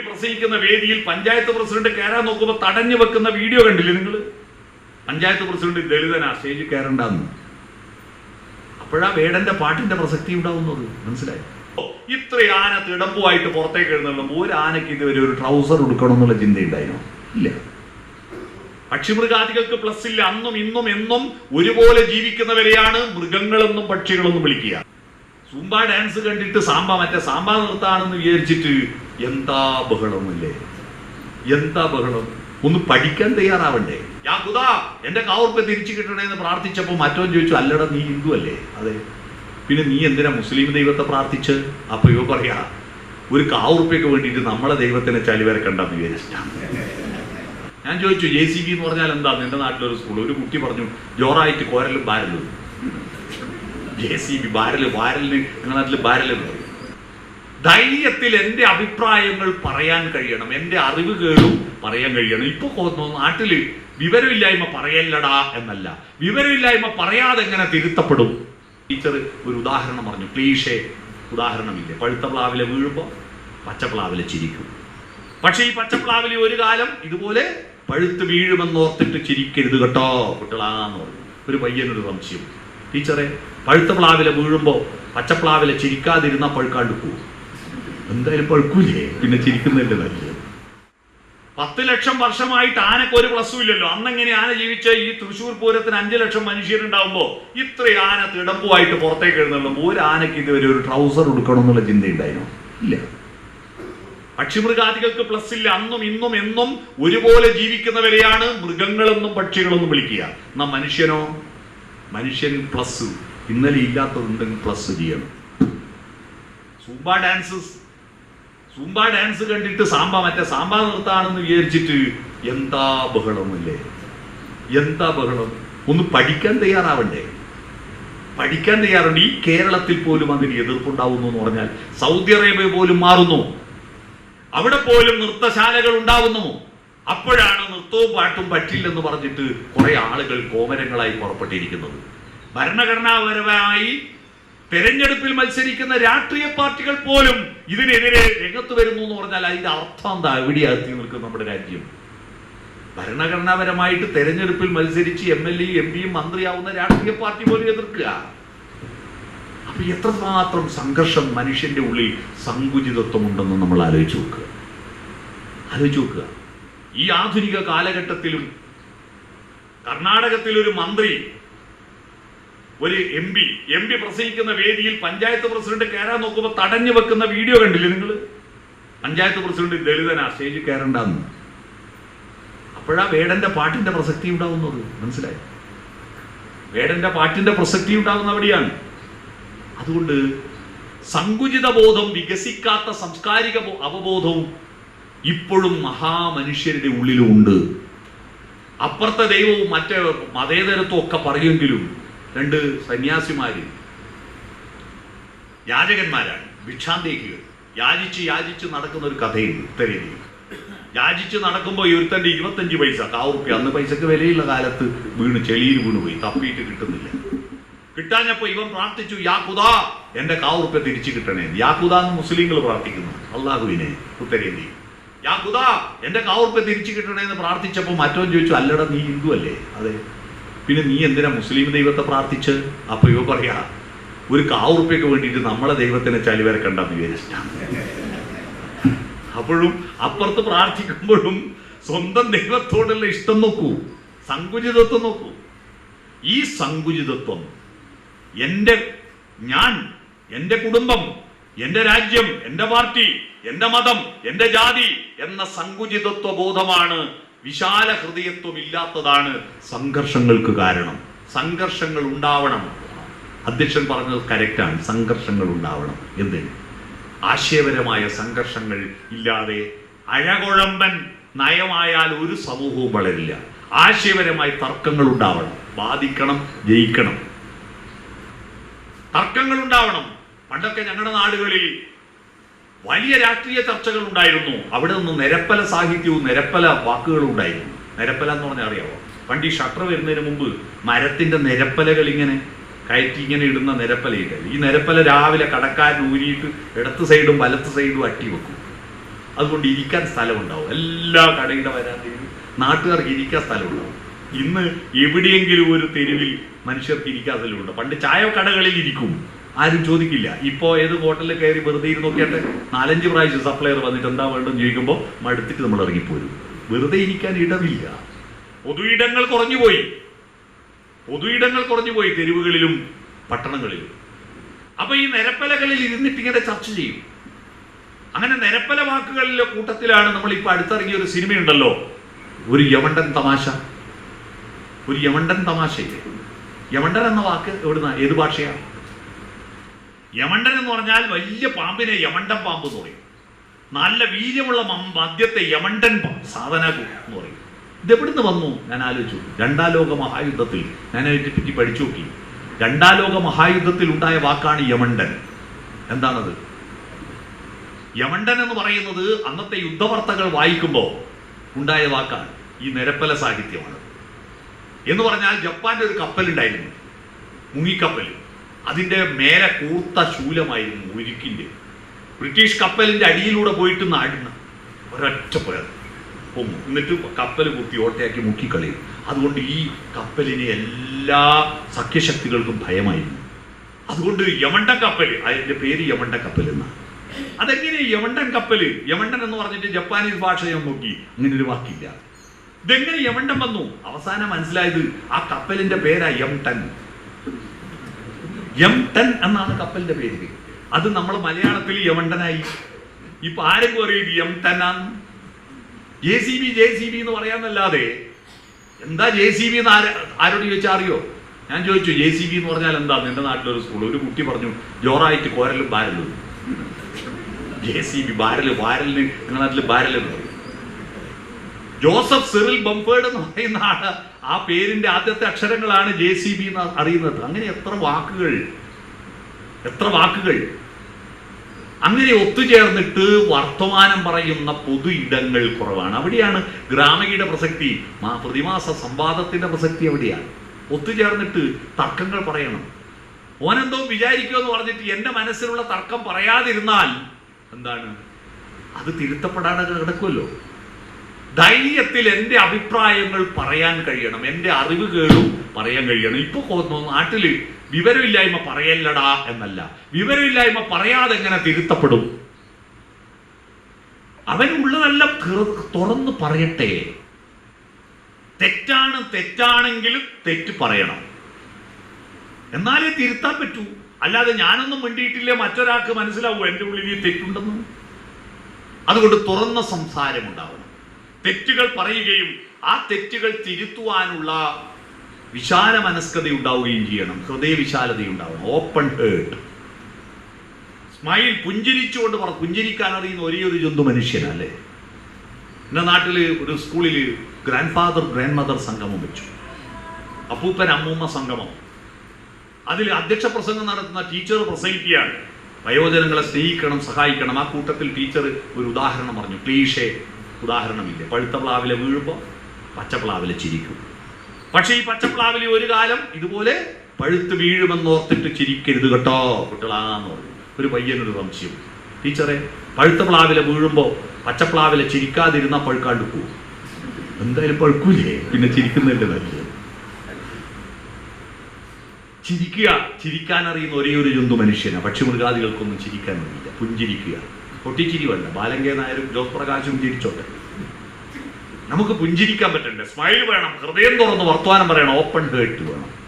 P പ്രസംഗിക്കുന്ന വേദിയിൽ panchayat president കയറാൻ നോക്കുമ്പോൾ തടഞ്ഞു വെക്കുന്ന വീഡിയോ കണ്ടില്ലേ നിങ്ങൾ പഞ്ചായത്ത് പ്രസിഡന്റ് ദളിതനാ സ്റ്റേജിൽ കയറണ്ടെന്ന്. അപ്പോഴാ വേടന്റെ പാട്ടിന്റെ പ്രസക്തി ഉണ്ടാവുന്നത്. മനസ്സിലായി? ഇത്ര ആന തിടമ്പുമായിട്ട് പുറത്തേക്ക് എഴുന്നള്ളുമ്പോൾ ഒരു ആനയ്ക്ക് ഇതുവരെ ഒരു ട്രൗസർ എടുക്കണം എന്നുള്ള ചിന്തയുണ്ടായിരുന്നു? ഇല്ല. പക്ഷിമൃഗാദികൾക്ക് പ്ലസ് ഇല്ല. അന്നും ഇന്നും എന്നും ഒരുപോലെ ജീവിക്കുന്നവരെയാണ് മൃഗങ്ങളെന്നും പക്ഷികളെന്നും വിളിക്കുക. സൂമ്പ ഡാൻസ് കണ്ടിട്ട് സാമ്പ മറ്റേ സാമ്പ നിർത്താണെന്ന് വിചാരിച്ചിട്ട് എന്താ ബഹളമല്ലേ? എന്താ ബഹളം? ഒന്ന് പഠിക്കാൻ തയ്യാറാവണ്ടേ? ഞാൻ കുതാ എന്റെ കാവർപ്പ് തിരിച്ചു കിട്ടണേ എന്ന് പ്രാർത്ഥിച്ചപ്പോൾ മറ്റോ ചോദിച്ചു അല്ലട നീ ഹിന്ദു അല്ലേ? അതെ. പിന്നെ നീ എന്തിനാ മുസ്ലിം ദൈവത്തെ പ്രാർത്ഥിച്ച്? അപ്പൊ ഇവ പറയാ ഒരു കാവുറുപ്പയ്ക്ക് വേണ്ടിയിട്ട് നമ്മളെ ദൈവത്തിനെ ചലിവരക്കണ്ടെന്ന് വിചാരിച്ചിട്ടാണ് ഞാൻ ചോദിച്ചു ജെ സി ബി എന്ന് പറഞ്ഞാൽ എന്താ? നിന്റെ നാട്ടിലൊരു സ്കൂൾ. ഒരു കുട്ടി പറഞ്ഞു ജോറായിട്ട് കോരലും ബാരലും. ജെ സി ബി ബാരൽ ബാരലിന് നിങ്ങളുടെ നാട്ടിൽ ബാരലും പറയും. ധൈര്യത്തിൽ എന്റെ അഭിപ്രായങ്ങൾ പറയാൻ കഴിയണം എന്റെ അറിവ് അറിവുകളും പറയാൻ കഴിയണം. ഇപ്പൊ കൊ- നാട്ടിൽ വിവരമില്ലായ്മ പറയല്ലടാ എന്നല്ല. വിവരമില്ലായ്മ പറയാതെ എങ്ങനെ തിരുത്തപ്പെടും? ടീച്ചർ ഒരു ഉദാഹരണം പറഞ്ഞു ക്ലീഷേ ഉദാഹരണമില്ല. പഴുത്ത പ്ലാവിലെ വീഴുമ്പോൾ പച്ചപ്ലാവിലെ ചിരിക്കും. പക്ഷേ ഈ പച്ചപ്ലാവിലെ ഒരു കാലം ഇതുപോലെ പഴുത്ത് വീഴുമെന്നോർത്തിട്ട് ചിരിക്കരുത് കേട്ടോ കുട്ടികളാന്ന് പറഞ്ഞു. ഒരു പയ്യനൊരു സംശയം. ടീച്ചറെ പഴുത്ത പ്ലാവിലെ വീഴുമ്പോൾ പച്ചപ്ലാവിലെ ചിരിക്കാതിരുന്ന പഴുക്കാണ്ട് പോകും എന്തായാലും പഴുക്കൂലേ? പിന്നെ ചിരിക്കുന്നതല്ലേ നല്ലത് പത്ത് ലക്ഷം വർഷമായിട്ട് ആനക്ക് ഒരു പ്ലസ്സും ഇല്ലല്ലോ അന്നെങ്ങനെ ആന ജീവിച്ച ഈ തൃശ്ശൂർ പൂരത്തിന് അഞ്ചു ലക്ഷം മനുഷ്യരുണ്ടാവുമ്പോ ഇത്ര ആന തിടമ്പുമായിട്ട് പുറത്തേക്ക് എഴുന്നള്ളുമ്പോൾ ഒരു ആനയ്ക്ക് ഇതുവരെ ഒരു ട്രൗസർ എടുക്കണം എന്നുള്ള ചിന്തയുണ്ടായിരുന്നു? ഇല്ല. പക്ഷിമൃഗാദികൾക്ക് പ്ലസ് ഇല്ല അന്നും ഇന്നും എന്നും ഒരുപോലെ ജീവിക്കുന്നവരെയാണ് മൃഗങ്ങളെന്നും പക്ഷികളെന്നും വിളിക്കുക. എന്നാ മനുഷ്യനോ? മനുഷ്യൻ പ്ലസ്. ഇന്നലെ ഇല്ലാത്തതുണ്ടെങ്കിൽ പ്ലസ് ചെയ്യണം. സൂമ്പ ഡാൻസസ്. സൂമ്പ ഡാൻസ് കണ്ടിട്ട് സാമ്പ മറ്റേ സാമ്പ നിർത്താണെന്ന് വിചാരിച്ചിട്ട് എന്താ ബഹളമല്ലേ? എന്താ ബഹളം? ഒന്ന് പഠിക്കാൻ തയ്യാറാവണ്ടേ? പഠിക്കാൻ തയ്യാറുണ്ട്. ഈ കേരളത്തിൽ പോലും അതിന് എതിർപ്പുണ്ടാവുന്നു എന്ന് പറഞ്ഞാൽ സൗദി അറേബ്യ പോലും മാറുന്നു. അവിടെ പോലും നൃത്തശാലകൾ ഉണ്ടാവുന്നു. അപ്പോഴാണ് നൃത്തവും പാട്ടും പറ്റില്ലെന്ന് പറഞ്ഞിട്ട് കുറെ ആളുകൾ കോമരങ്ങളായി പുറപ്പെട്ടിരിക്കുന്നത്. ഭരണഘടനാപരമായി തെരഞ്ഞെടുപ്പിൽ മത്സരിക്കുന്ന രാഷ്ട്രീയ പാർട്ടികൾ പോലും ഇതിനെതിരെ രംഗത്ത് വരുന്നു എന്ന് പറഞ്ഞാൽ അതിന്റെ അർത്ഥം എന്താ? നിൽക്കുന്ന നമ്മുടെ രാജ്യം. ഭരണഘടനാപരമായിട്ട് തെരഞ്ഞെടുപ്പിൽ മത്സരിച്ച് എം എൽ എ എം പിയും മന്ത്രിയാവുന്ന രാഷ്ട്രീയ പാർട്ടി പോലും എതിർക്കുക. അപ്പൊ എത്രമാത്രം സംഘർഷം മനുഷ്യന്റെ ഉള്ളിൽ സങ്കുചിതത്വം ഉണ്ടെന്ന് നമ്മൾ ആലോചിച്ച് നോക്കുക. ആലോചിച്ച് നോക്കുക. ഈ ആധുനിക കാലഘട്ടത്തിലും കർണാടകത്തിൽ ഒരു മന്ത്രി ഒരു എം പി എം പി പ്രസംഗിക്കുന്ന വേദിയിൽ പഞ്ചായത്ത് പ്രസിഡന്റ് കയറാൻ നോക്കുമ്പോൾ തടഞ്ഞു വെക്കുന്ന വീഡിയോ കണ്ടില്ലേ നിങ്ങൾ പഞ്ചായത്ത് പ്രസിഡന്റ് ദളിതനാ സ്റ്റേജിൽ കയറണ്ടെന്ന്. അപ്പോഴാ വേടന്റെ പാട്ടിന്റെ പ്രസക്തി ഉണ്ടാവുന്നത്. മനസ്സിലായി? വേടന്റെ പാട്ടിന്റെ പ്രസക്തി ഉണ്ടാവുന്ന അവിടെയാണ്. അതുകൊണ്ട് സങ്കുചിത ബോധം വികസിക്കാത്ത സംസ്കാരിക അവബോധവും ഇപ്പോഴും മഹാമനുഷ്യരുടെ ഉള്ളിലുണ്ട്. അപ്പുറത്തെ ദൈവവും മറ്റേ മതേതരത്വം ഒക്കെ പറയുമെങ്കിലും രണ്ട് സന്യാസിമാര്. യാചകന്മാരാണ്. ഭിക്ഷാന്തേഹികൾ. യാചിച്ച് യാചിച്ച് നടക്കുന്ന ഒരു കഥയുണ്ട് ഉത്തരേന്ത്യയിൽ യാചിച്ച് നടക്കുമ്പോൾ ഒരുത്തന്റെ ഇരുപത്തഞ്ച് പൈസ കാവുറുപ്യ അന്ന് പൈസക്ക് വിലയുള്ള കാലത്ത് വീണ് ചെളിയിൽ വീണ് പോയി തപ്പിയിട്ട് കിട്ടുന്നില്ല. കിട്ടാഞ്ഞപ്പോ ഇവൻ പ്രാർത്ഥിച്ചു യാക്കുദാ എന്റെ കാവുറുപ്യ തിരിച്ചു കിട്ടണേ. യാക്കുദാ എന്ന് മുസ്ലിങ്ങൾ പ്രാർത്ഥിക്കുന്നു. അള്ളാഹുവിനെ ഉത്തരേന്ത്യയിൽ യാക്കുദാ എന്റെ കാവുറുപ്യ തിരിച്ചു കിട്ടണേ എന്ന് പ്രാർത്ഥിച്ചപ്പോൾ മറ്റോ ചോദിച്ചു അല്ലട നീ ഹിന്ദു അല്ലേ അതെ. പിന്നെ നീ എന്തിനാ മുസ്ലിം ദൈവത്തെ പ്രാർത്ഥിച്ച്? അപ്പൊ ഇവ പറയാ ഒരു കാവുറുപ്പയ്ക്ക് വേണ്ടിയിട്ട് നമ്മളെ ദൈവത്തിനെ ചലിവരെ കണ്ടെന്ന് വിചാരിച്ചിട്ടാണ് അപ്പോഴും അപ്പുറത്ത് പ്രാർത്ഥിക്കുമ്പോഴും സ്വന്തം ദൈവത്തോടുള്ള ഇഷ്ടം നോക്കൂ സങ്കുചിതത്വം നോക്കൂ. ഈ സങ്കുചിതത്വം എന്റെ ഞാൻ എന്റെ കുടുംബം എന്റെ രാജ്യം എന്റെ പാർട്ടി എന്റെ മതം എന്റെ ജാതി എന്ന സങ്കുചിതത്വ ബോധമാണ് വിശാല ഹൃദയത്വം ഇല്ലാത്തതാണ് സംഘർഷങ്ങൾക്ക് കാരണം. സംഘർഷങ്ങൾ ഉണ്ടാവണം. അധ്യക്ഷൻ പറഞ്ഞത് കറക്റ്റാണ് സംഘർഷങ്ങൾ ഉണ്ടാവണം. എന്തിന് ആശയപരമായ സംഘർഷങ്ങൾ ഇല്ലാതെ അഴകുഴമ്പൻ നയമായാൽ ഒരു സമൂഹവും വളരില്ല. ആശയപരമായി തർക്കങ്ങൾ ഉണ്ടാവണം. ബാധിക്കണം ജയിക്കണം. തർക്കങ്ങൾ ഉണ്ടാവണം. പണ്ടൊക്കെ ഞങ്ങളുടെ നാടുകളിൽ വലിയ രാഷ്ട്രീയ ചർച്ചകൾ ഉണ്ടായിരുന്നു. അവിടെ നിന്ന് നിരപ്പല സാഹിത്യവും നിരപ്പല വാക്കുകളും ഉണ്ടായിരുന്നു. നിരപ്പല എന്ന് പറഞ്ഞാൽ അറിയാവോ? പണ്ട് ഈ ഷട്ടർ വരുന്നതിന് മുമ്പ് മരത്തിന്റെ നിരപ്പലകൾ ഇങ്ങനെ കയറ്റി ഇങ്ങനെ ഇടുന്ന നിരപ്പലയിട്ട് ഈ നിരപ്പല രാവിലെ കടക്കാരൻ ഊരിയിട്ട് ഇടത്ത് സൈഡും വലത്ത് സൈഡും അട്ടി വെക്കും. അതുകൊണ്ട് ഇരിക്കാൻ സ്ഥലമുണ്ടാവും. എല്ലാ കടയുടെ വരാന്തയിലും നാട്ടുകാർക്ക് ഇരിക്കാൻ സ്ഥലമുണ്ടാവും. ഇന്ന് എവിടെയെങ്കിലും ഒരു തെരുവിൽ മനുഷ്യർക്ക് ഇരിക്കാൻ സ്ഥലമുണ്ട്. പണ്ട് ചായ കടകളിൽ ഇരിക്കും. ആരും ചോദിക്കില്ല. ഇപ്പോ ഏത് ഹോട്ടലിൽ കയറി വെറുതെ ഇരുന്ന് നോക്കിയാട്ടെ? നാലഞ്ച് പ്രാവശ്യം സപ്ലയർ വന്നിട്ട് എന്താ വേണ്ടെന്ന് ചോദിക്കുമ്പോൾ മടുത്തിട്ട് നമ്മൾ ഇറങ്ങിപ്പോരും വെറുതെ ഇരിക്കാൻ ഇടമില്ല പൊതു ഇടങ്ങൾ കുറഞ്ഞുപോയി പൊതു ഇടങ്ങൾ കുറഞ്ഞുപോയി തെരുവുകളിലും പട്ടണങ്ങളിലും. അപ്പൊ ഈ നിരപ്പലകളിൽ ഇരുന്നിട്ട് ഇങ്ങനെ ചർച്ച ചെയ്യും. അങ്ങനെ നിരപ്പല വാക്കുകളിലെ കൂട്ടത്തിലാണ് നമ്മൾ ഇപ്പൊ അടുത്തിറങ്ങിയ ഒരു സിനിമയുണ്ടല്ലോ. ഒരു യമണ്ടൻ തമാശ. ഒരു യമണ്ടൻ തമാശയില്ലേ? യമണ്ടൻ എന്ന വാക്ക് എവിടുന്ന? ഏത് ഭാഷയാണ് യമണ്ടൻ എന്ന് പറഞ്ഞാൽ വലിയ പാമ്പിനെ യമണ്ടൻ പാമ്പ് എന്ന് പറയും. നല്ല വീര്യമുള്ള മദ്യത്തെ യമണ്ടൻ സാധന എന്ന് പറയും. ഇതെവിടുന്ന് വന്നു? ഞാൻ ആലോചിച്ചു. രണ്ടാം ലോക മഹായുദ്ധത്തിൽ. ഞാൻ അതിനെ പറ്റി പഠിച്ചു നോക്കി. രണ്ടാം ലോക മഹായുദ്ധത്തിൽ ഉണ്ടായ വാക്കാണ് യമണ്ടൻ. എന്താണത്? യമണ്ടൻ എന്ന് പറയുന്നത് അന്നത്തെ യുദ്ധവർത്തകൾ വായിക്കുമ്പോൾ ഉണ്ടായ വാക്കാണ്. ഈ നിരപ്പല സാഹിത്യമാണ്. എന്ന് പറഞ്ഞാൽ ജപ്പാന്റെ ഒരു കപ്പലുണ്ടായിരുന്നു. മുങ്ങിക്കപ്പൽ അതിന്റെ മേലെ കൂർത്ത ശൂലമായിരുന്നു ഉരുക്കിന്റെ ബ്രിട്ടീഷ് കപ്പലിന്റെ അടിയിലൂടെ പോയിട്ട് നാടുന്ന ഒരൊറ്റ പേർ പൊങ്ങും എന്നിട്ട് കപ്പൽ കുത്തി ഓട്ടയാക്കി മുക്കിക്കളയും. അതുകൊണ്ട് ഈ കപ്പലിനെ എല്ലാ സഖ്യശക്തികൾക്കും ഭയമായിരുന്നു. അതുകൊണ്ട് യമണ്ട കപ്പൽ അതിന്റെ പേര് യമണ്ട കപ്പൽ എന്നാണ് അതെങ്ങനെ യമണ്ടൻ കപ്പൽ? യമണ്ടൻ എന്ന് പറഞ്ഞിട്ട് ജപ്പാനീസ് ഭാഷ ഞാൻ നോക്കി. അങ്ങനെ ഒരു വാക്കില്ല. ഇതെങ്ങനെ യമണ്ടൻ വന്നു? അവസാനം മനസ്സിലായത് ആ കപ്പലിന്റെ പേരാ യം യം ടൻ എന്നാണ് കപ്പലിന്റെ പേര്. അത് നമ്മൾ മലയാളത്തിൽ യമണ്ടനായി ഇപ്പൊ ആരെങ്കിലും അറിയും യം ആണ് J C B J C B എന്ന് പറയാന്നല്ലാതെ എന്താ ജെ സി ബി എന്ന് ആര- ആരോട് ചോദിച്ചാൽ അറിയോ? ഞാൻ ചോദിച്ചു ജെ സി ബി എന്ന് പറഞ്ഞാൽ എന്താ? നിന്റെ നാട്ടിലൊരു സ്കൂൾ ഒരു കുട്ടി പറഞ്ഞു ജോറായിട്ട് കോരലും ബാരലും. ജെ സി ബി ബാരൽ ബാരലിന് നിങ്ങളുടെ നാട്ടിൽ ബാരൽ എന്ന് പറയും. ജോസഫ് സിറിൽ ബംഫേർഡ് എന്ന് പറയുന്ന ആൾ ആ പേരിന്റെ ആദ്യത്തെ അക്ഷരങ്ങളാണ് ജെ സി ബി എന്ന് അറിയുന്നത്. അങ്ങനെ എത്ര വാക്കുകൾ എത്ര വാക്കുകൾ. അങ്ങനെ ഒത്തുചേർന്നിട്ട് വർത്തമാനം പറയുന്ന പൊതു ഇടങ്ങൾ കുറവാണ്. അവിടെയാണ് ഗ്രാമീണ പ്രസക്തി പ്രതിമാസ സംവാദത്തിന്റെ പ്രസക്തി എവിടെയാണ് ഒത്തുചേർന്നിട്ട് തർക്കങ്ങൾ പറയണം. ഓനെന്തോ വിചാരിക്കുമെന്ന് പറഞ്ഞിട്ട് എന്റെ മനസ്സിലുള്ള തർക്കം പറയാതിരുന്നാൽ എന്താണ്? അത് തിരുത്തപ്പെടാതെ കിടക്കുമല്ലോ. ധൈര്യത്തിൽ എന്റെ അഭിപ്രായങ്ങൾ പറയാൻ കഴിയണം എന്റെ അറിവുകളും പറയാൻ കഴിയണം. ഇപ്പൊ തോന്നുന്നു നാട്ടിൽ വിവരമില്ലായ്മ പറയല്ലടാ എന്നല്ല. വിവരമില്ലായ്മ പറയാതെ എങ്ങനെ തിരുത്തപ്പെടും? അവനുള്ളതെല്ലാം തുറ- തുറന്ന് പറയട്ടെ. തെറ്റാണ് തെറ്റാണെങ്കിലും തെറ്റ് പറയണം. എന്നാലേ തിരുത്താൻ പറ്റൂ. അല്ലാതെ ഞാനൊന്നും മിണ്ടിയിട്ടില്ലേ മറ്റൊരാൾക്ക് മനസ്സിലാവൂ എന്റെ ഉള്ളിൽ ഈ തെറ്റുണ്ടെന്ന്? അതുകൊണ്ട് തുറന്ന സംസാരം ഉണ്ടാവണം തെറ്റുകൾ പറയുകയും ആ തെറ്റുകൾ തിരുത്തുവാനുള്ള വിശാല മനസ്കത ഉണ്ടാവുകയും ചെയ്യണം. ഹൃദയ വിശാലത ഉണ്ടാവണം ഓപ്പൺ ഹേർട്ട് സ്മൈൽ പുഞ്ചിരിച്ചുകൊണ്ട് പറ പുഞ്ചിരിക്കാൻ അറിയുന്ന ഒരേ ഒരു ജന്തു മനുഷ്യനല്ലേ? എന്റെ നാട്ടിൽ ഒരു സ്കൂളിൽ ഗ്രാൻഡ് ഫാദർ ഗ്രാൻഡ് മദർ സംഗമം വെച്ചു. അപ്പൂപ്പൻ അമ്മൂമ്മ സംഗമം. അതിൽ അധ്യക്ഷ പ്രസംഗം നടത്തുന്ന ടീച്ചർ പ്രസംഗിക്കുകയാണ്. വയോജനങ്ങളെ സ്നേഹിക്കണം സഹായിക്കണം. ആ കൂട്ടത്തിൽ ടീച്ചർ ഒരു ഉദാഹരണം പറഞ്ഞു. ക്ലീഷേ. ഉദാഹരണമില്ല. പഴുത്ത പ്ലാവിലെ വീഴുമ്പോൾ പച്ചപ്ലാവിലെ ചിരിക്കും. പക്ഷേ ഈ പച്ചപ്ലാവിലെ ഒരു കാലം ഇതുപോലെ പഴുത്ത് വീഴുമെന്നോർത്തിട്ട് ചിരിക്കരുത് കേട്ടോ കുട്ടികളാന്ന് പറഞ്ഞു. ഒരു പയ്യനൊരു സംശയം. ടീച്ചറെ പഴുത്ത പ്ലാവിലെ വീഴുമ്പോൾ പച്ചപ്ലാവിലെ ചിരിക്കാതിരുന്ന പഴുക്കാണ്ട് പോകും എന്തായാലും പഴുക്കൂലേ? പിന്നെ ചിരിക്കുന്നതിന്റെ നല്ലത് ചിരിക്കുക ചിരിക്കാൻ അറിയുന്ന ഒരേ ഒരു ജന്തു മനുഷ്യനാണ് പക്ഷിമൃഗാദികൾക്കൊന്നും ചിരിക്കാൻ അറിയില്ല പുഞ്ചിരിക്കുക. പൊട്ടിച്ചിരി വേണ്ട ബാലങ്കേ നായരും ജോസ് പ്രകാശും ചിരിച്ചോട്ടെ. നമുക്ക് പുഞ്ചിരിക്കാൻ പറ്റണ്ടേ? സ്മൈൽ വേണം. ഹൃദയം തുറന്ന് വർത്തമാനം പറയണം. ഓപ്പൺ ഹേർട്ട് വേണം.